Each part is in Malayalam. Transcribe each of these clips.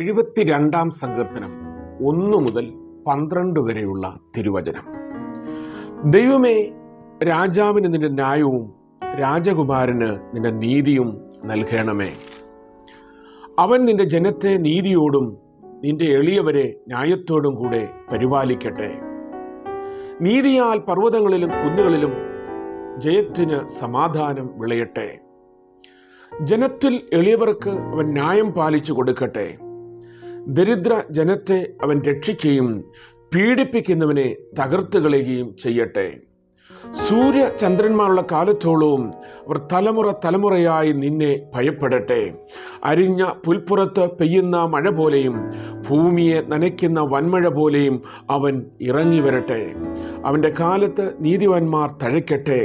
എഴുപത്തിരണ്ടാം സങ്കീർത്തനം ഒന്നു മുതൽ പന്ത്രണ്ട് വരെയുള്ള തിരുവചനം. ദൈവമേ രാജാവിന് നിന്റെ ന്യായവും രാജകുമാരന് നിന്റെ നീതിയും നൽകണമേ. അവൻ നിന്റെ ജനത്തെ നീതിയോടും നിന്റെ എളിയവരെ ന്യായത്തോടും കൂടെ പരിപാലിക്കട്ടെ. നീതിയാൽ പർവതങ്ങളിലും കുന്നുകളിലും ജയത്തിന് സമാധാനം വിളയട്ടെ. ജനത്തിൽ എളിയവർക്ക് അവൻ ന്യായം പാലിച്ചു കൊടുക്കട്ടെ. ദരിദ്ര ജനത്തെ അവൻ രക്ഷിക്കുകയും പീഡിപ്പിക്കുന്നവനെ തകർത്തുകളയുകയും ചെയ്യട്ടെ. സൂര്യ ചന്ദ്രന്മാരുള്ള കാലത്തോളവും അവർ തലമുറ തലമുറയായി നിന്നെ ഭയപ്പെടട്ടെ. അരിഞ്ഞ പുൽപ്പുറത്ത് പെയ്യുന്ന മഴ പോലെയും ഭൂമിയെ നനയ്ക്കുന്ന വൻമഴ പോലെയും അവൻ ഇറങ്ങി വരട്ടെ അവന്റെ കാലത്ത് നീതിവാന്മാർ തഴയ്ക്കട്ടെ.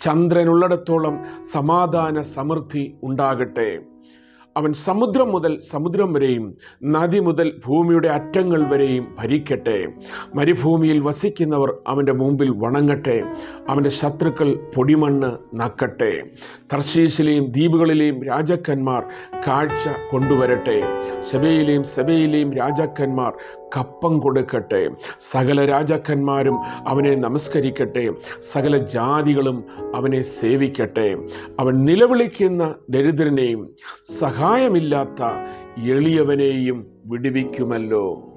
ചന്ദ്രനുള്ളിടത്തോളം സമാധാന സമൃദ്ധി ഉണ്ടാകട്ടെ. അവൻ സമുദ്രം മുതൽ സമുദ്രം വരെയും നദി മുതൽ ഭൂമിയുടെ അറ്റങ്ങൾ വരെയും ഭരിക്കട്ടെ. മരുഭൂമിയിൽ വസിക്കുന്നവർ അവന്റെ മുമ്പിൽ വണങ്ങട്ടെ. അവന്റെ ശത്രുക്കൾ പൊടിമണ്ണ് നക്കട്ടെ. തർശീശിലെയും ദ്വീപുകളിലെയും രാജാക്കന്മാർ കാഴ്ച കൊണ്ടുവരട്ടെ. ശബയിലെയും സബയിലെയും രാജാക്കന്മാർ കപ്പം കൊടുക്കട്ടെ. സകല രാജാക്കന്മാരും അവനെ നമസ്കരിക്കട്ടെ. സകല ജാതികളും അവനെ സേവിക്കട്ടെ. അവൻ നിലവിളിക്കുന്ന ദരിദ്രനെയും സഹായമില്ലാത്ത എളിയവനെയും വിടുവിക്കുമല്ലോ.